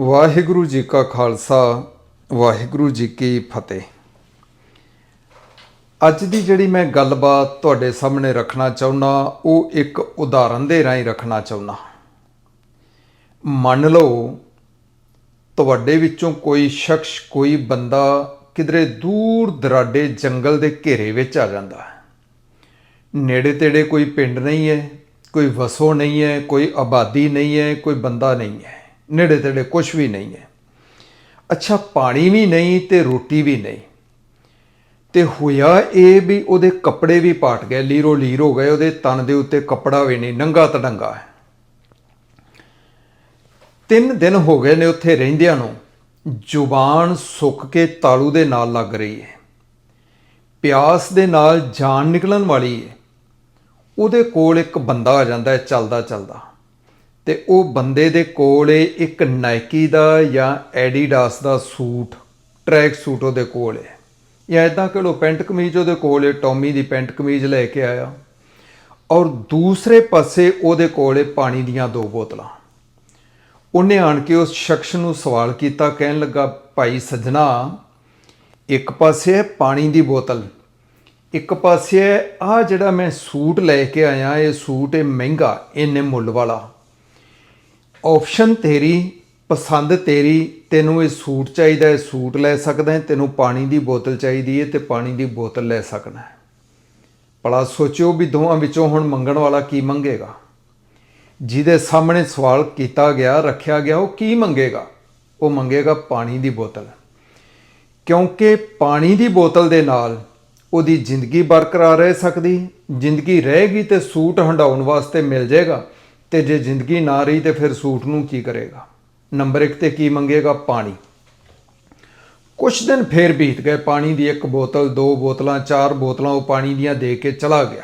ਵਾਹਿਗੁਰੂ ਜੀ ਕਾ ਖਾਲਸਾ, ਵਾਹਿਗੁਰੂ ਜੀ ਕੀ ਫਤਿਹ। ਅੱਜ ਦੀ ਜਿਹੜੀ ਮੈਂ ਗੱਲਬਾਤ ਤੁਹਾਡੇ ਸਾਹਮਣੇ ਰੱਖਣਾ ਚਾਹੁੰਦਾ, ਉਹ ਇੱਕ ਉਦਾਹਰਨ ਦੇ ਰਾਹੀਂ ਰੱਖਣਾ ਚਾਹੁੰਦਾ। ਮੰਨ ਲਓ, ਤੁਹਾਡੇ ਵਿੱਚੋਂ ਕੋਈ ਸ਼ਖਸ, ਕੋਈ ਬੰਦਾ ਕਿਧਰੇ ਦੂਰ ਦਰਾਡੇ ਜੰਗਲ ਦੇ ਘੇਰੇ ਵਿੱਚ ਆ ਜਾਂਦਾ ਹੈ। ਨੇੜੇ ਤੇੜੇ ਕੋਈ ਪਿੰਡ ਨਹੀਂ ਹੈ, ਕੋਈ ਵਸੋ ਨਹੀਂ ਹੈ, ਕੋਈ ਆਬਾਦੀ ਨਹੀਂ ਹੈ, ਕੋਈ ਬੰਦਾ ਨਹੀਂ ਹੈ। ਨੇੜੇ ਤੇੜੇ ਕੁਝ ਵੀ ਨਹੀਂ ਹੈ। ਅੱਛਾ, ਪਾਣੀ ਵੀ ਨਹੀਂ ਤੇ ਰੋਟੀ ਵੀ ਨਹੀਂ। ਤੇ ਹੋਇਆ ਇਹ ਵੀ ਉਹਦੇ ਕੱਪੜੇ ਵੀ ਪਾਟ ਗਏ, ਲੀਰੋ ਲੀਰ ਹੋ ਗਏ, ਉਹਦੇ ਤਨ ਦੇ ਉੱਤੇ ਕੱਪੜਾ ਵੀ ਨਹੀਂ, ਨੰਗਾ ਤੜੰਗਾ ਹੈ। ਤਿੰਨ ਦਿਨ ਹੋ ਗਏ ਨੇ ਉੱਥੇ ਰਹਿੰਦਿਆਂ ਨੂੰ, ਜ਼ੁਬਾਨ ਸੁੱਕ ਕੇ ਤਾਲੂ ਦੇ ਨਾਲ ਲੱਗ ਰਹੀ ਹੈ। ਪਿਆਸ ਦੇ ਨਾਲ ਜਾਨ ਨਿਕਲਣ ਵਾਲੀ ਹੈ। ਉਹਦੇ ਕੋਲ ਇੱਕ ਬੰਦਾ ਆ ਜਾਂਦਾ ਹੈ, ਚੱਲਦਾ ਚੱਲਦਾ। ਤੇ ਉਹ ਬੰਦੇ ਦੇ ਕੋਲ ਇੱਕ ਨਾਈਕੀ ਦਾ ਜਾਂ ਐਡੀਡਾਸ ਦਾ ਸੂਟ ਟਰੈਕ ਸੂਟ ਉਹਦੇ ਕੋਲ ਹੈ ਜਾਂ ਇਦਾਂ ਕਿ ਲੋ ਪੈਂਟ ਕਮੀਜ਼ ਉਹਦੇ ਕੋਲ ਏ ਟੌਮੀ ਦੀ ਪੈਂਟ ਕਮੀਜ਼ ਲੈ ਕੇ ਆਇਆ। ਔਰ ਦੂਸਰੇ ਪਾਸੇ ਉਹਦੇ ਕੋਲ ਏ ਪਾਣੀ ਦੀਆਂ ਦੋ ਬੋਤਲਾਂ। ਉਹਨੇ ਆਣ ਕੇ ਉਸ ਸ਼ਖਸ ਨੂੰ ਸਵਾਲ ਕੀਤਾ, ਕਹਿਣ ਲੱਗਾ, ਭਾਈ ਸੱਜਣਾ, ਇੱਕ ਪਾਸੇ ਹੈ ਪਾਣੀ ਦੀ ਬੋਤਲ, ਇੱਕ ਪਾਸੇ ਹੈ ਆ ਜਿਹੜਾ ਮੈਂ ਸੂਟ ਲੈ ਕੇ ਆਇਆ, ਇਹ ਸੂਟ ਇਹ ਮਹਿੰਗਾ, ਇੰਨੇ ਮੁੱਲ ਵਾਲਾ। ਆਪਸ਼ਨ ਤੇਰੀ, ਪਸੰਦ ਤੇਰੀ, ਤੈਨੂੰ ਇਹ ਸੂਟ ਚਾਹੀਦਾ ਹੈ, ਸੂਟ ਲੈ ਸਕਦਾ ਹੈ, ਤੈਨੂੰ ਪਾਣੀ ਦੀ ਬੋਤਲ ਚਾਹੀਦੀ ਹੈ ਤੇ ਪਾਣੀ ਦੀ ਬੋਤਲ ਲੈ ਸਕਦਾ ਹੈ। ਭਲਾ ਸੋਚਿਓ ਵੀ ਦੋਵਾਂ ਵਿੱਚੋਂ ਹੁਣ ਮੰਗਣ ਵਾਲਾ ਕੀ ਮੰਗੇਗਾ। ਜਿਹਦੇ ਸਾਹਮਣੇ ਸਵਾਲ ਕੀਤਾ ਗਿਆ, ਰੱਖਿਆ ਗਿਆ, ਉਹ ਕੀ ਮੰਗੇਗਾ? ਉਹ ਮੰਗੇਗਾ ਪਾਣੀ ਦੀ ਬੋਤਲ। ਕਿਉਂਕਿ ਪਾਣੀ ਦੀ ਬੋਤਲ ਦੇ ਨਾਲ ਉਹਦੀ ਜ਼ਿੰਦਗੀ ਬਰਕਰਾਰ ਰਹਿ ਸਕਦੀ, ਜ਼ਿੰਦਗੀ ਰਹੇਗੀ ਤੇ ਸੂਟ ਹੰਡਾਉਣ ਵਾਸਤੇ ਮਿਲ ਜਾਏਗਾ। ਤੇ ਜੇ ਜ਼ਿੰਦਗੀ ਨਾ ਰਹੀ ਤੇ ਫਿਰ ਸੂਟ ਨੂੰ ਕੀ ਕਰੇਗਾ? ਨੰਬਰ 1 ਤੇ ਕੀ ਮੰਗੇਗਾ? ਪਾਣੀ। ਕੁਝ ਦਿਨ ਫੇਰ ਬੀਤ ਗਏ, ਪਾਣੀ ਦੀ ਇੱਕ ਬੋਤਲ, ਦੋ ਬੋਤਲਾਂ, ਚਾਰ ਬੋਤਲਾਂ ਉਹ ਪਾਣੀ ਦੀਆਂ ਦੇ ਕੇ ਚਲਾ ਗਿਆ।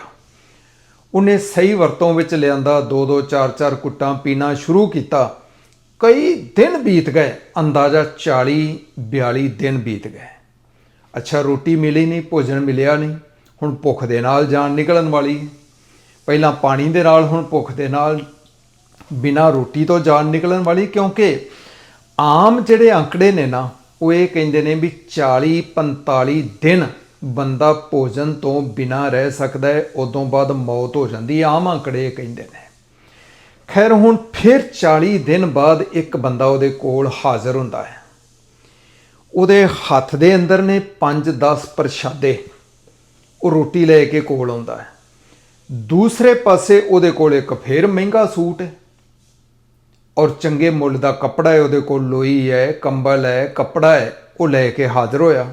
ਉਹਨੇ ਸਹੀ ਵਰਤੋਂ ਵਿੱਚ ਲਿਆਂਦਾ, ਦੋ ਦੋ, ਚਾਰ ਚਾਰ ਕੁੱਟਾਂ ਪੀਣਾ ਸ਼ੁਰੂ ਕੀਤਾ। ਕਈ ਦਿਨ ਬੀਤ ਗਏ, ਅੰਦਾਜ਼ਾ 40 42 ਦਿਨ ਬੀਤ ਗਏ। ਅੱਛਾ, ਰੋਟੀ ਮਿਲੀ ਨਹੀਂ, ਭੋਜਨ ਮਿਲਿਆ ਨਹੀਂ। ਹੁਣ ਭੁੱਖ ਦੇ ਨਾਲ ਜਾਨ ਨਿਕਲਣ ਵਾਲੀ ਹੈ। ਪਹਿਲਾਂ ਪਾਣੀ ਦੇ ਨਾਲ, ਹੁਣ ਭੁੱਖ ਦੇ ਨਾਲ ਬਿਨਾਂ ਰੋਟੀ ਤੋਂ ਜਾਨ ਨਿਕਲਣ ਵਾਲੀ, ਕਿਉਂਕਿ ਆਮ ਜਿਹੜੇ ਅੰਕੜੇ ਨੇ ਨਾ, ਉਹ ਇਹ ਕਹਿੰਦੇ ਨੇ ਵੀ 40 45 ਦਿਨ ਬੰਦਾ ਭੋਜਨ ਤੋਂ ਬਿਨਾਂ ਰਹਿ ਸਕਦਾ ਹੈ, ਉਦੋਂ ਬਾਅਦ ਮੌਤ ਹੋ ਜਾਂਦੀ ਆਮ ਅੰਕੜੇ ਇਹ ਕਹਿੰਦੇ ਨੇ। ਖੈਰ, ਹੁਣ ਫਿਰ 40 ਦਿਨ ਬਾਅਦ ਇੱਕ ਬੰਦਾ ਉਹਦੇ ਕੋਲ ਹਾਜ਼ਰ ਹੁੰਦਾ ਹੈ। ਉਹਦੇ ਹੱਥ ਦੇ ਅੰਦਰ ਨੇ 5-10 ਪ੍ਰਸ਼ਾਦੇ, ਉਹ ਰੋਟੀ ਲੈ ਕੇ ਕੋਲ ਆਉਂਦਾ ਹੈ। ਦੂਸਰੇ ਪਾਸੇ ਉਹਦੇ ਕੋਲ ਇੱਕ ਫੇਰ ਮਹਿੰਗਾ ਸੂਟ ਹੈ। ਔਰ ਚੰਗੇ ਮੁੱਲ ਦਾ ਕੱਪੜਾ ਹੈ, ਉਹਦੇ ਕੋਲ ਲੋਈ ਹੈ, ਕੰਬਲ ਹੈ, ਕੱਪੜਾ ਹੈ, ਉਹ ਲੈ ਕੇ ਹਾਜ਼ਰ ਹੋਇਆ।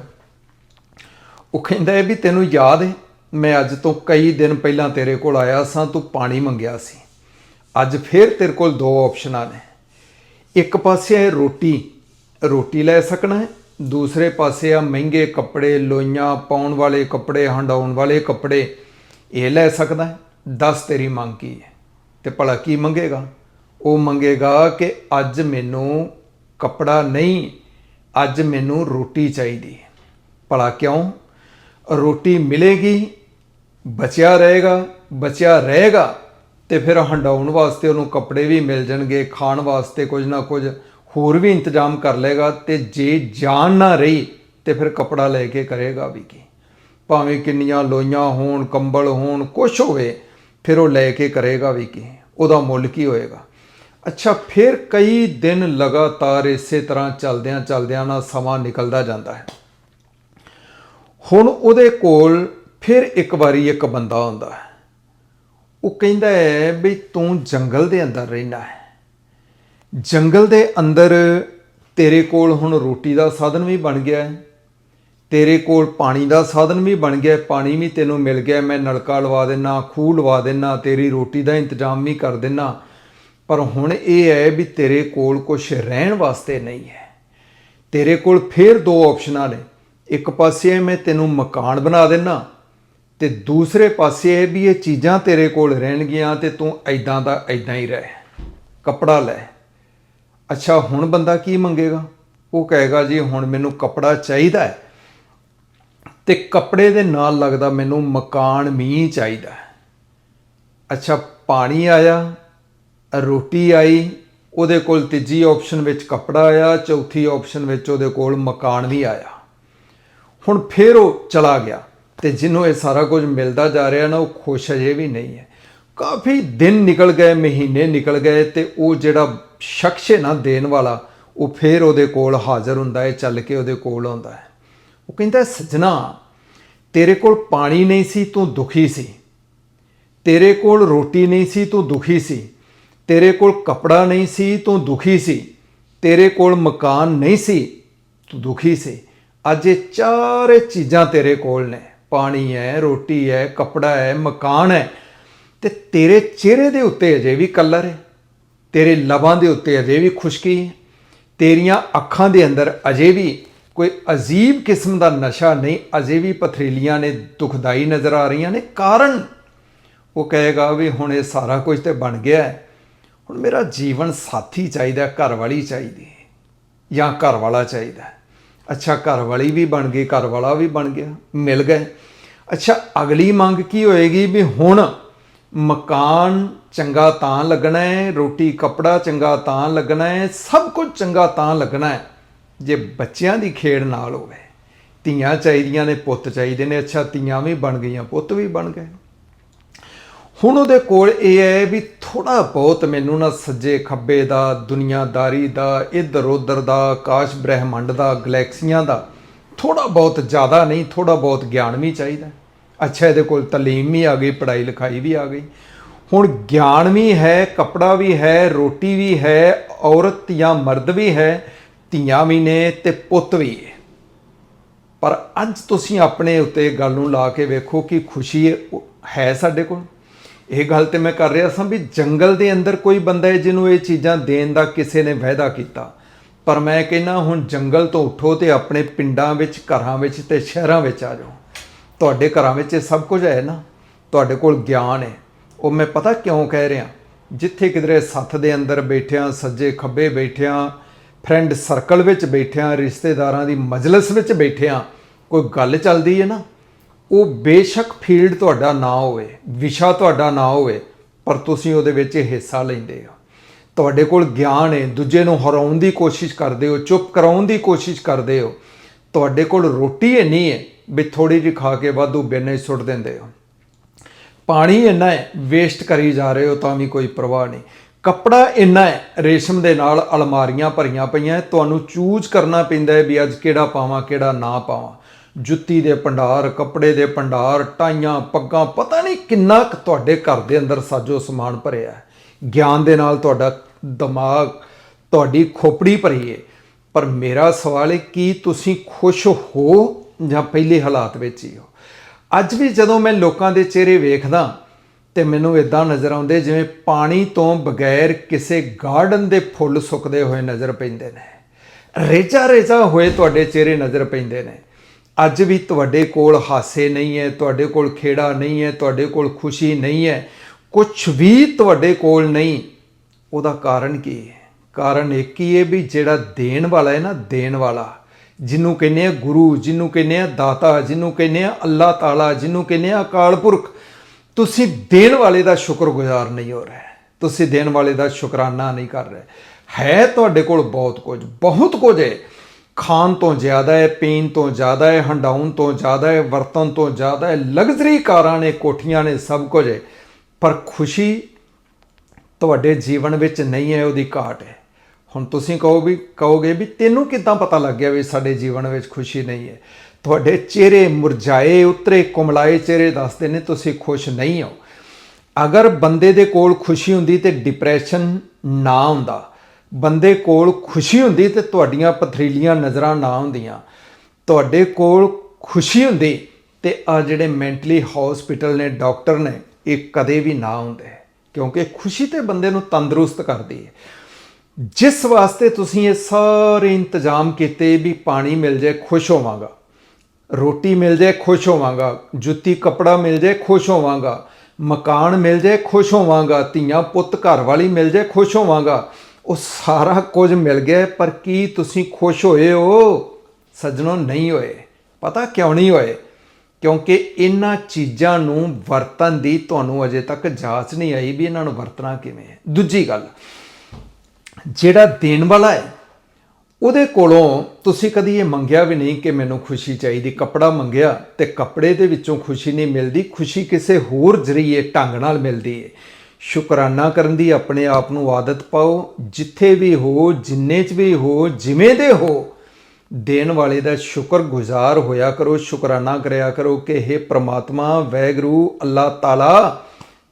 ਉਹ ਕਹਿੰਦਾ ਹੈ ਵੀ ਤੈਨੂੰ ਯਾਦ ਹੈ, ਮੈਂ ਅੱਜ ਤੋਂ ਕਈ ਦਿਨ ਪਹਿਲਾਂ ਤੇਰੇ ਕੋਲ ਆਇਆ ਸਾਂ, ਤੂੰ ਪਾਣੀ ਮੰਗਿਆ ਸੀ। ਅੱਜ ਫੇਰ ਤੇਰੇ ਕੋਲ ਦੋ ਆਪਸ਼ਨਾਂ ਨੇ। ਇੱਕ ਪਾਸੇ ਹੈ ਰੋਟੀ ਰੋਟੀ ਲੈ ਸਕਣਾ ਹੈ, ਦੂਸਰੇ ਪਾਸੇ ਆ ਮਹਿੰਗੇ ਕੱਪੜੇ, ਲੋਈਆਂ, ਪਾਉਣ ਵਾਲੇ ਕੱਪੜੇ, ਹੰਡਾਉਣ ਵਾਲੇ ਕੱਪੜੇ ਇਹ ਲੈ ਸਕਦਾ ਹੈ। ਦੱਸ ਤੇਰੀ ਮੰਗ ਕੀ ਹੈ? ਤੇ ਭਲਾ ਕੀ ਮੰਗੇਗਾ? ਉਹ ਮੰਗੇਗਾ ਕਿ ਅੱਜ ਮੈਨੂੰ ਕੱਪੜਾ ਨਹੀਂ, ਅੱਜ ਮੈਨੂੰ ਰੋਟੀ ਚਾਹੀਦੀ ਹੈ। ਭਲਾ ਕਿਉਂ? ਰੋਟੀ ਮਿਲੇਗੀ, ਬਚਿਆ ਰਹੇਗਾ ਬਚਿਆ ਰਹੇਗਾ ਤੇ ਫਿਰ ਹੰਡਾਉਣ ਵਾਸਤੇ ਉਹਨੂੰ ਕੱਪੜੇ ਵੀ ਮਿਲ ਜਾਣਗੇ, ਖਾਣ ਵਾਸਤੇ ਕੁਝ ਨਾ ਕੁਝ ਹੋਰ ਵੀ ਇੰਤਜ਼ਾਮ ਕਰ ਲੇਗਾ ਤੇ ਜੇ ਜਾਨ ਨਾ ਰਹੀ ਤੇ ਫਿਰ ਕੱਪੜਾ ਲੈ ਕੇ ਕਰੇਗਾ ਵੀ ਕੀ? ਭਾਵੇਂ ਕਿੰਨੀਆਂ ਲੋਈਆਂ ਹੋਣ, ਕੰਬਲ ਹੋਣ, ਕੁਛ ਹੋਵੇ, ਫਿਰ ਉਹ ਲੈ ਕੇ ਕਰੇਗਾ ਵੀ ਕੀ? ਉਹਦਾ ਮੁੱਲ ਕੀ ਹੋਏਗਾ? ਅੱਛਾ, ਫਿਰ ਕਈ ਦਿਨ ਲਗਾਤਾਰ ਇਸੇ ਤਰ੍ਹਾਂ ਚੱਲਦਿਆਂ ਚੱਲਦਿਆਂ ਨਾਲ ਸਮਾਂ ਨਿਕਲਦਾ ਜਾਂਦਾ ਹੈ। ਹੁਣ ਉਹਦੇ ਕੋਲ ਫਿਰ ਇੱਕ ਵਾਰੀ ਇੱਕ ਬੰਦਾ ਆਉਂਦਾ ਹੈ। ਉਹ ਕਹਿੰਦਾ ਹੈ ਵੀ ਤੂੰ ਜੰਗਲ ਦੇ ਅੰਦਰ ਰਹਿਣਾ ਹੈ। ਜੰਗਲ ਦੇ ਅੰਦਰ ਤੇਰੇ ਕੋਲ ਹੁਣ ਰੋਟੀ ਦਾ ਸਾਧਨ ਵੀ ਬਣ ਗਿਆ ਹੈ। ਤੇਰੇ ਕੋਲ ਪਾਣੀ ਦਾ ਸਾਧਨ ਵੀ ਬਣ ਗਿਆ, ਪਾਣੀ ਵੀ ਤੈਨੂੰ ਮਿਲ ਗਿਆ, ਮੈਂ ਨਲਕਾ ਲਵਾ ਦੇਣਾ ਖੂਹ ਲਵਾ ਦੇਣਾ ਤੇਰੀ ਰੋਟੀ ਦਾ ਇੰਤਜ਼ਾਮ ਵੀ ਕਰ ਦੇਣਾ ਪਰ ਹੁਣ ਇਹ ਹੈ ਵੀ ਤੇਰੇ ਕੋਲ ਕੁਝ ਰਹਿਣ ਵਾਸਤੇ ਨਹੀਂ ਹੈ। ਤੇਰੇ ਕੋਲ ਫੇਰ ਦੋ ਆਪਸ਼ਨਾਂ ਨੇ। ਇੱਕ ਪਾਸੇ ਮੈਂ ਤੈਨੂੰ ਮਕਾਨ ਬਣਾ ਦੇਣਾ ਤੇ ਦੂਸਰੇ ਪਾਸੇ ਇਹ ਵੀ ਇਹ ਚੀਜ਼ਾਂ ਤੇਰੇ ਕੋਲ ਰਹਿਣਗੀਆਂ ਤੇ ਤੂੰ ਐਦਾਂ ਦਾ ਐਦਾਂ ਹੀ ਰਹਿ, ਕੱਪੜਾ ਲੈ। ਅੱਛਾ, ਹੁਣ ਬੰਦਾ ਕੀ ਮੰਗੇਗਾ? ਉਹ ਕਹੇਗਾ ਜੀ, ਹੁਣ ਮੈਨੂੰ ਕੱਪੜਾ ਚਾਹੀਦਾ ਹੈ। ਤੇ ਕੱਪੜੇ ਦੇ ਨਾਲ ਲੱਗਦਾ ਮੈਨੂੰ ਮਕਾਨ ਮੀਂਹ ਚਾਹੀਦਾ ਅੱਛਾ, ਪਾਣੀ ਆਇਆ, ਰੋਟੀ ਆਈ, ਉਹਦੇ ਕੋਲ ਤੀਜੀ ਆਪਸ਼ਨ ਵਿੱਚ ਕੱਪੜਾ ਆਇਆ, ਚੌਥੀ ਆਪਸ਼ਨ ਵਿੱਚ ਉਹਦੇ ਕੋਲ ਮਕਾਨ ਵੀ ਆਇਆ। ਹੁਣ ਫਿਰ ਉਹ ਚਲਾ ਗਿਆ ਤੇ ਜਿਹਨੂੰ ਇਹ ਸਾਰਾ ਕੁਝ ਮਿਲਦਾ ਜਾ ਰਿਹਾ ਨਾ, ਉਹ ਖੁਸ਼ ਅਜੇ ਵੀ ਨਹੀਂ ਹੈ। ਕਾਫੀ ਦਿਨ ਨਿਕਲ ਗਏ, ਮਹੀਨੇ ਨਿਕਲ ਗਏ ਤੇ ਉਹ ਜਿਹੜਾ ਸ਼ਖਸ ਹੈ ਨਾ ਦੇਣ ਵਾਲਾ, ਉਹ ਫਿਰ ਉਹਦੇ ਕੋਲ ਹਾਜ਼ਰ ਹੁੰਦਾ ਹੈ, ਚੱਲ ਕੇ ਉਹਦੇ ਕੋਲ ਆਉਂਦਾ ਹੈ। ਉਹ ਕਹਿੰਦਾ, ਸੱਜਣਾ, ਤੇਰੇ ਕੋਲ ਪਾਣੀ ਨਹੀਂ ਸੀ, ਤੂੰ ਦੁਖੀ ਸੀ। ਤੇਰੇ ਕੋਲ ਰੋਟੀ ਨਹੀਂ ਸੀ, ਤੂੰ ਦੁਖੀ ਸੀ। ਤੇਰੇ ਕੋਲ ਕਪੜਾ ਨਹੀਂ ਸੀ, ਤੂੰ ਦੁਖੀ ਸੀ। ਤੇਰੇ ਕੋਲ ਮਕਾਨ ਨਹੀਂ ਸੀ, ਤੂੰ ਦੁਖੀ ਸੀ। ਅੱਜ ਇਹ ਚਾਰੇ ਚੀਜ਼ਾਂ ਤੇਰੇ ਕੋਲ ਨੇ। ਪਾਣੀ ਹੈ, ਰੋਟੀ ਹੈ, ਕਪੜਾ ਹੈ, ਮਕਾਨ ਹੈ। ਤੇ ਤੇਰੇ ਚਿਹਰੇ ਦੇ ਉੱਤੇ ਅਜੇ ਵੀ ਕਲਰ ਹੈ। ਤੇਰੇ ਲਬਾਂ ਦੇ ਉੱਤੇ ਅਜੇ ਵੀ ਖੁਸ਼ਕੀ ਹੈ। ਤੇਰੀਆਂ ਅੱਖਾਂ ਦੇ ਅੰਦਰ ਅਜੇ ਵੀ ਕੋਈ ਅਜੀਬ ਕਿਸਮ ਦਾ ਨਸ਼ਾ ਨਹੀਂ, ਅਜੇ ਵੀ ਪਥਰੀਲੀਆਂ ਨੇ ਦੁਖਦਾਈ ਨਜ਼ਰ ਆ ਰਹੀਆਂ ਨੇ। ਕਾਰਨ ਉਹ ਕਹੇਗਾ ਵੀ ਹੁਣ ਇਹ ਸਾਰਾ ਕੁਝ ਤੇ ਬਣ ਗਿਆ ਹੁਣ ਮੇਰਾ ਜੀਵਨ ਸਾਥੀ ਚਾਹੀਦਾ ਘਰ ਵਾਲੀ ਚਾਹੀਦੀ ਜਾਂ ਘਰ ਵਾਲਾ ਚਾਹੀਦਾ ਅੱਛਾ ਘਰ ਵਾਲੀ ਵੀ ਬਣ ਗਈ ਘਰ ਵਾਲਾ ਵੀ ਬਣ ਗਿਆ, ਮਿਲ ਗਏ। ਅੱਛਾ, ਅਗਲੀ ਮੰਗ ਕੀ ਹੋਏਗੀ ਵੀ ਹੁਣ ਮਕਾਨ ਚੰਗਾ ਤਾਂ ਲੱਗਣਾ ਹੈ, ਰੋਟੀ, ਕੱਪੜਾ ਚੰਗਾ ਤਾਂ ਲੱਗਣਾ ਹੈ, ਸਭ ਕੁਝ ਚੰਗਾ ਤਾਂ ਲੱਗਣਾ ਹੈ। ਜੇ ਬੱਚਿਆਂ ਦੀ ਖੇਡ ਨਾਲ ਹੋਵੇ, ਧੀਆਂ ਚਾਹੀਦੀਆਂ ਨੇ, ਪੁੱਤ ਚਾਹੀਦੇ ਨੇ। ਅੱਛਾ, ਧੀਆਂ ਵੀ ਬਣ ਗਈਆਂ, ਪੁੱਤ ਵੀ ਬਣ ਗਏ। ਹੁਣ ਉਹਦੇ ਕੋਲ ਇਹ ਹੈ ਵੀ ਥੋੜਾ ਬਹੁਤ ਮੈਨੂੰ ਨਾ ਸੱਜੇ ਖੱਬੇ ਦਾ, ਦੁਨੀਆਦਾਰੀ ਦਾ ਇੱਧਰ ਉੱਧਰ ਦਾ ਆਕਾਸ਼ ਬ੍ਰਹਿਮੰਡ ਦਾ, ਗਲੈਕਸੀਆਂ ਦਾ ਥੋੜਾ ਬਹੁਤ ਜ਼ਿਆਦਾ ਨਹੀਂ ਥੋੜਾ ਬਹੁਤ ਗਿਆਨ ਵੀ ਚਾਹੀਦਾ। ਅੱਛਾ, ਇਹਦੇ ਕੋਲ ਤਾਲੀਮ ਵੀ ਆ ਗਈ, ਪੜ੍ਹਾਈ ਲਿਖਾਈ ਵੀ ਆ ਗਈ। ਹੁਣ ਗਿਆਨ ਵੀ ਹੈ, ਕਪੜਾ ਵੀ ਹੈ, ਰੋਟੀ ਵੀ ਹੈ, ਔਰਤ ਜਾਂ ਮਰਦ ਵੀ ਹੈ ਧੀਆਂ ਵੀ ਨੇ ਤੇ ਪੁੱਤ ਵੀ ਹੈ। ਪਰ ਅੱਜ ਤੁਸੀਂ ਆਪਣੇ ਉੱਤੇ ਗੱਲ ਨੂੰ ਲਾ ਕੇ ਵੇਖੋ ਕਿ ਖੁਸ਼ੀ ਹੈ- ਸਾਡੇ ਕੋਲ। ਇਹ ਗੱਲ ਤੇ ਮੈਂ ਕਰ ਰਿਹਾ ਸਾਂ ਵੀ ਜੰਗਲ ਦੇ ਅੰਦਰ ਕੋਈ ਬੰਦਾ ਹੈ ਜਿਹਨੂੰ ਇਹ ਚੀਜ਼ਾਂ ਦੇਣ ਦਾ ਕਿਸੇ ਨੇ ਵਾਅਦਾ ਕੀਤਾ। ਪਰ ਮੈਂ ਕਹਿੰਦਾ ਹੁਣ ਜੰਗਲ ਤੋਂ ਉੱਠੋ ਤੇ ਆਪਣੇ ਪਿੰਡਾਂ ਵਿੱਚ, ਘਰਾਂ ਵਿੱਚ ਤੇ ਸ਼ਹਿਰਾਂ ਵਿੱਚ ਆ ਜਾਓ। ਤੁਹਾਡੇ ਘਰਾਂ ਵਿੱਚ ਇਹ ਸਭ ਕੁਝ ਹੈ ਨਾ? ਤੁਹਾਡੇ ਕੋਲ ਗਿਆਨ ਹੈ। ਉਹ ਮੈਂ ਪਤਾ ਕਿਉਂ ਕਹਿ ਰਿਹਾ? ਜਿੱਥੇ ਕਿਧਰੇ ਸੱਥ ਦੇ ਅੰਦਰ ਬੈਠਿਆਂ, ਸੱਜੇ ਖੱਬੇ ਬੈਠਿਆਂ ਫਰੈਂਡ ਸਰਕਲ ਵਿੱਚ ਬੈਠਿਆਂ, ਰਿਸ਼ਤੇਦਾਰਾਂ ਦੀ ਮਜਲਿਸ ਵਿੱਚ ਬੈਠਿਆਂ ਕੋਈ ਗੱਲ ਚੱਲਦੀ ਹੈ ਨਾ? ਉਹ ਬੇਸ਼ੱਕ ਫੀਲਡ ਤੁਹਾਡਾ ਨਾ ਹੋਵੇ, ਵਿਸ਼ਾ ਤੁਹਾਡਾ ਨਾ ਹੋਵੇ, ਪਰ ਤੁਸੀਂ ਉਹਦੇ ਵਿੱਚ ਹਿੱਸਾ ਲੈਂਦੇ ਹੋ। ਤੁਹਾਡੇ ਕੋਲ ਗਿਆਨ ਹੈ, ਦੂਜੇ ਨੂੰ ਹਰਾਉਣ ਦੀ ਕੋਸ਼ਿਸ਼ ਕਰਦੇ ਹੋ, ਚੁੱਪ ਕਰਾਉਣ ਦੀ ਕੋਸ਼ਿਸ਼ ਕਰਦੇ ਹੋ। ਤੁਹਾਡੇ ਕੋਲ ਰੋਟੀ ਇੰਨੀ ਹੈ ਵੀ ਥੋੜੀ ਜਿਹੀ ਖਾ ਕੇ ਵਾਧੂ ਬੇਨੇ ਸੁੱਟ ਦਿੰਦੇ ਹੋ। ਪਾਣੀ ਇੰਨਾ ਹੈ ਵੇਸਟ ਕਰੀ ਜਾ ਰਹੇ ਹੋ ਤਾਂ ਵੀ ਕੋਈ ਪਰਵਾਹ ਨਹੀਂ। ਕੱਪੜਾ ਇੰਨਾ ਹੈ, ਰੇਸ਼ਮ ਦੇ ਨਾਲ ਅਲਮਾਰੀਆਂ ਭਰੀਆਂ ਪਈਆਂ ਤੁਹਾਨੂੰ ਚੂਜ਼ ਕਰਨਾ ਪੈਂਦਾ ਹੈ ਵੀ ਅੱਜ ਕਿਹੜਾ ਪਾਵਾਂ, ਕਿਹੜਾ ਨਾ ਪਾਵਾਂ। ਜੁੱਤੀ ਦੇ ਭੰਡਾਰ, ਕੱਪੜੇ ਦੇ ਭੰਡਾਰ, ਟਾਈਆਂ, ਪੱਗਾਂ, ਪਤਾ ਨਹੀਂ ਕਿੰਨਾ ਕੁ ਤੁਹਾਡੇ ਘਰ ਦੇ ਅੰਦਰ ਸਾਜੋ ਸਮਾਨ ਭਰਿਆ ਹੈ। ਗਿਆਨ ਦੇ ਨਾਲ ਤੁਹਾਡਾ ਦਿਮਾਗ, ਤੁਹਾਡੀ ਖੋਪੜੀ ਭਰੀ ਹੈ। ਪਰ ਮੇਰਾ ਸਵਾਲ ਹੈ, ਕੀ ਤੁਸੀਂ ਖੁਸ਼ ਹੋ ਜਾਂ ਪਹਿਲੇ ਹਾਲਾਤ ਵਿੱਚ ਹੀ ਹੋ? ਅੱਜ ਵੀ ਜਦੋਂ ਮੈਂ ਲੋਕਾਂ ਦੇ ਚਿਹਰੇ ਵੇਖਦਾ ਤੇ ਮੈਨੂੰ ਇਦਾਂ ਨਜ਼ਰ ਆਉਂਦੇ ਜਿਵੇਂ ਪਾਣੀ ਤੋਂ ਬਗੈਰ ਕਿਸੇ ਗਾਰਡਨ ਦੇ ਫੁੱਲ ਸੁੱਕਦੇ ਹੋਏ ਨਜ਼ਰ ਪੈਂਦੇ ਨੇ। ਰੇਜਾ ਰੇਜਾ ਹੋਏ ਤੁਹਾਡੇ ਚਿਹਰੇ ਨਜ਼ਰ ਪੈਂਦੇ ਨੇ। ਅੱਜ ਵੀ ਤੁਹਾਡੇ ਕੋਲ ਹਾਸੇ ਨਹੀਂ ਹੈ, ਤੁਹਾਡੇ ਕੋਲ ਖੇੜਾ ਨਹੀਂ ਹੈ, ਤੁਹਾਡੇ ਕੋਲ ਖੁਸ਼ੀ ਨਹੀਂ ਹੈ। ਕੁਝ ਵੀ ਤੁਹਾਡੇ ਕੋਲ ਨਹੀਂ। ਉਹਦਾ ਕਾਰਨ ਕੀ ਹੈ? ਕਾਰਨ ਇੱਕ ਹੀ ਹੈ ਵੀ ਜਿਹੜਾ ਦੇਣ ਵਾਲਾ ਹੈ ਨਾ, ਦੇਣ ਵਾਲਾ। ਜਿਹਨੂੰ ਕਹਿੰਦੇ ਆ ਗੁਰੂ, ਜਿਹਨੂੰ ਕਹਿੰਦੇ ਆ ਦਾਤਾ, ਜਿਹਨੂੰ ਕਹਿੰਦੇ ਆ ਅੱਲਾਹ ਤਾਲਾ, ਜਿਹਨੂੰ ਕਹਿੰਦੇ ਆ ਅਕਾਲ ਪੁਰਖ ਤੁਸੀਂ ਦੇਣ ਵਾਲੇ ਦਾ ਸ਼ੁਕਰਗੁਜ਼ਾਰ ਨਹੀਂ ਹੋ ਰਹੇ। ਤੁਸੀਂ ਦੇਣ ਵਾਲੇ ਦਾ ਸ਼ੁਕਰਾਨਾ ਨਹੀਂ ਕਰ ਰਹੇ। ਹੈ ਤੁਹਾਡੇ ਕੋਲ ਬਹੁਤ ਕੁਝ ਬਹੁਤ ਕੁਝ ਹੈ। ਖਾਣ ਤੋਂ ਜ਼ਿਆਦਾ ਹੈ, ਪੀਣ ਤੋਂ ਜ਼ਿਆਦਾ ਹੈ, ਹੰਡਾਉਣ ਤੋਂ ਜ਼ਿਆਦਾ ਹੈ ਵਰਤਨ ਤੋਂ ਜ਼ਿਆਦਾ ਹੈ। ਲਗਜ਼ਰੀ ਕਾਰਾਂ ਨੇ, ਕੋਠੀਆਂ ਨੇ ਸਭ ਕੁਝ ਹੈ। ਪਰ ਖੁਸ਼ੀ ਤੁਹਾਡੇ ਜੀਵਨ ਵਿੱਚ ਨਹੀਂ ਹੈ, ਉਹਦੀ ਘਾਟ ਹੈ। ਹੁਣ ਤੁਸੀਂ ਕਹੋ ਵੀ, ਕਹੋਗੇ ਵੀ ਤੈਨੂੰ ਕਿੱਦਾਂ ਪਤਾ ਲੱਗ ਗਿਆ ਵੀ ਸਾਡੇ ਜੀਵਨ ਵਿੱਚ ਖੁਸ਼ੀ ਨਹੀਂ ਹੈ? ਤੁਹਾਡੇ ਚਿਹਰੇ ਮੁਰਝਾਏ, ਉਤਰੇ, ਕੁਮਲਾਏ ਚਿਹਰੇ ਦੱਸਦੇ ਨੇ, ਤੁਸੀਂ ਖੁਸ਼ ਨਹੀਂ ਹੋ। ਅਗਰ ਬੰਦੇ ਦੇ ਕੋਲ ਖੁਸ਼ੀ ਹੁੰਦੀ ਤੇ ਡਿਪਰੈਸ਼ਨ ਨਾ ਹੁੰਦਾ। ਬੰਦੇ ਕੋਲ ਖੁਸ਼ੀ ਹੁੰਦੀ ਤੇ ਤੁਹਾਡੀਆਂ ਪਥਰੀਲੀਆਂ ਨਜ਼ਰਾਂ ਨਾ ਹੁੰਦੀਆਂ। ਤੁਹਾਡੇ ਕੋਲ ਖੁਸ਼ੀ ਹੁੰਦੀ ਤੇ ਆ ਜਿਹੜੇ ਮੈਂਟਲੀ ਹਸਪੀਟਲ ਨੇ ਡਾਕਟਰ ਨੇ, ਇਹ ਕਦੇ ਵੀ ਨਾ ਹੁੰਦੇ। ਕਿਉਂਕਿ ਖੁਸ਼ੀ ਤੇ ਬੰਦੇ ਨੂੰ ਤੰਦਰੁਸਤ ਕਰਦੀ ਹੈ। ਜਿਸ ਵਾਸਤੇ ਤੁਸੀਂ ਇਹ ਸਾਰੇ ਇੰਤਜ਼ਾਮ ਕੀਤੇ ਵੀ ਪਾਣੀ ਮਿਲ ਜਾਏ, ਖੁਸ਼ ਹੋਵਾਂਗਾ। ਰੋਟੀ ਮਿਲ ਜਾਏ, ਖੁਸ਼ ਹੋਵਾਂਗਾ। ਜੁੱਤੀ, ਕੱਪੜਾ ਮਿਲ ਜਾਏ, ਖੁਸ਼ ਹੋਵਾਂਗਾ। ਮਕਾਨ ਮਿਲ ਜਾਏ, ਖੁਸ਼ ਹੋਵਾਂਗਾ। ਧੀਆਂ, ਪੁੱਤ ਘਰ ਵਾਲੀ ਮਿਲ ਜਾਏ, ਖੁਸ਼ ਹੋਵਾਂਗਾ। ਉਹ ਸਾਰਾ ਕੁਝ ਮਿਲ ਗਿਆ ਪਰ ਕੀ ਤੁਸੀਂ ਖੁਸ਼ ਹੋਏ ਹੋ? ਸੱਜਣੋ, ਨਹੀਂ ਹੋਏ। ਪਤਾ ਕਿਉਂ ਨਹੀਂ ਹੋਏ? ਕਿਉਂਕਿ ਇਹਨਾਂ ਚੀਜ਼ਾਂ ਨੂੰ ਵਰਤਨ ਦੀ ਤੁਹਾਨੂੰ ਅਜੇ ਤੱਕ ਜਾਂਚ ਨਹੀਂ ਆਈ ਵੀ ਇਹਨਾਂ ਨੂੰ ਵਰਤਣਾ ਕਿਵੇਂ ਹੈ। ਦੂਜੀ ਗੱਲ ਜਿਹੜਾ ਦੇਣ ਵਾਲਾ ਹੈ, ਉਹਦੇ ਕੋਲੋਂ ਤੁਸੀਂ ਕਦੀ ਇਹ ਮੰਗਿਆ ਵੀ ਨਹੀਂ ਕਿ ਮੈਨੂੰ ਖੁਸ਼ੀ ਚਾਹੀਦੀ, ਕੱਪੜਾ ਮੰਗਿਆ ਤੇ ਕੱਪੜੇ ਦੇ ਵਿੱਚੋਂ ਖੁਸ਼ੀ ਨਹੀਂ ਮਿਲਦੀ, ਖੁਸ਼ੀ ਕਿਸੇ ਹੋਰ ਜ਼ਰੀਏ, ਢੰਗ ਨਾਲ ਮਿਲਦੀ ਹੈ। ਸ਼ੁਕਰਾਨਾ ਕਰਨ ਦੀ ਆਪਣੇ ਆਪ ਨੂੰ ਆਦਤ ਪਾਓ, ਜਿੱਥੇ ਵੀ ਹੋ, ਜਿੰਨੇ ਚ ਵੀ ਹੋ, ਜਿਵੇਂ ਦੇ ਹੋ, ਦੇਣ ਵਾਲੇ ਦਾ ਸ਼ੁਕਰਗੁਜ਼ਾਰ ਹੋਇਆ ਕਰੋ, ਸ਼ੁਕਰਾਨਾ ਕਰਿਆ ਕਰੋ ਕਿ हे ਪ੍ਰਮਾਤਮਾ, ਵੈਗਰੂ, ਅੱਲਾਹ ਤਾਲਾ,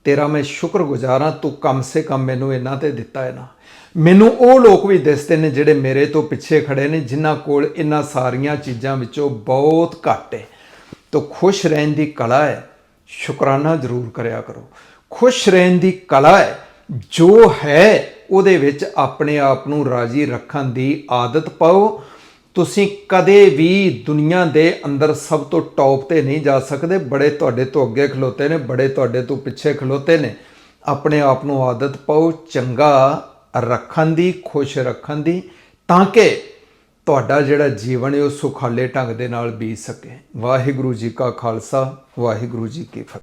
ਤੇਰਾ ਮੈਂ ਸ਼ੁਕਰਗੁਜ਼ਾਰ ਹਾਂ, ਤੂੰ ਕਮ ਸੇ ਕਮ ਮੈਨੂੰ ਇਹਨਾਂ ਤੇ ਦਿੱਤਾ ਹੈ ਨਾ ਮੈਨੂੰ ਉਹ ਲੋਕ ਵੀ ਦਿਸਦੇ ਨੇ ਜਿਹੜੇ ਮੇਰੇ ਤੋਂ ਪਿੱਛੇ ਖੜੇ ਨੇ, ਜਿਨ੍ਹਾਂ ਕੋਲ ਇਹਨਾਂ ਸਾਰੀਆਂ ਚੀਜ਼ਾਂ ਵਿੱਚੋਂ ਬਹੁਤ ਘੱਟ ਹੈ। ਤਾਂ ਖੁਸ਼ ਰਹਿਣ ਦੀ ਕਲਾ ਹੈ, ਸ਼ੁਕਰਾਨਾ ਜ਼ਰੂਰ ਕਰਿਆ ਕਰੋ। ਖੁਸ਼ ਰਹਿਣ ਦੀ ਕਲਾ ਹੈ, ਜੋ ਹੈ ਉਹਦੇ ਵਿੱਚ ਆਪਣੇ ਆਪ ਨੂੰ ਰਾਜੀ ਰੱਖਣ ਦੀ ਆਦਤ ਪਾਓ। ਤੁਸੀਂ ਕਦੇ ਵੀ ਦੁਨੀਆ ਦੇ ਅੰਦਰ ਸਭ ਤੋਂ ਟੌਪ ਤੇ ਨਹੀਂ ਜਾ ਸਕਦੇ। ਬੜੇ ਤੁਹਾਡੇ ਤੋਂ ਅੱਗੇ ਖਲੋਤੇ ਨੇ, ਬੜੇ ਤੁਹਾਡੇ ਤੋਂ ਪਿੱਛੇ ਖਲੋਤੇ ਨੇ। ਆਪਣੇ ਆਪ ਨੂੰ ਆਦਤ ਪਾਓ, ਚੰਗਾ ਰੱਖਣ ਦੀ, ਖੁਸ਼ ਰੱਖਣ ਦੀ, ਤਾਂ ਕਿ ਤੁਹਾਡਾ ਜਿਹੜਾ ਜੀਵਨ ਹੈ ਉਹ ਸੁਖਾਲੇ ਢੰਗ ਦੇ ਨਾਲ ਬੀਤ ਸਕੇ। ਵਾਹਿਗੁਰੂ ਜੀ ਕਾ ਖਾਲਸਾ, ਵਾਹਿਗੁਰੂ ਜੀ ਕੀ ਫਤਿਹ।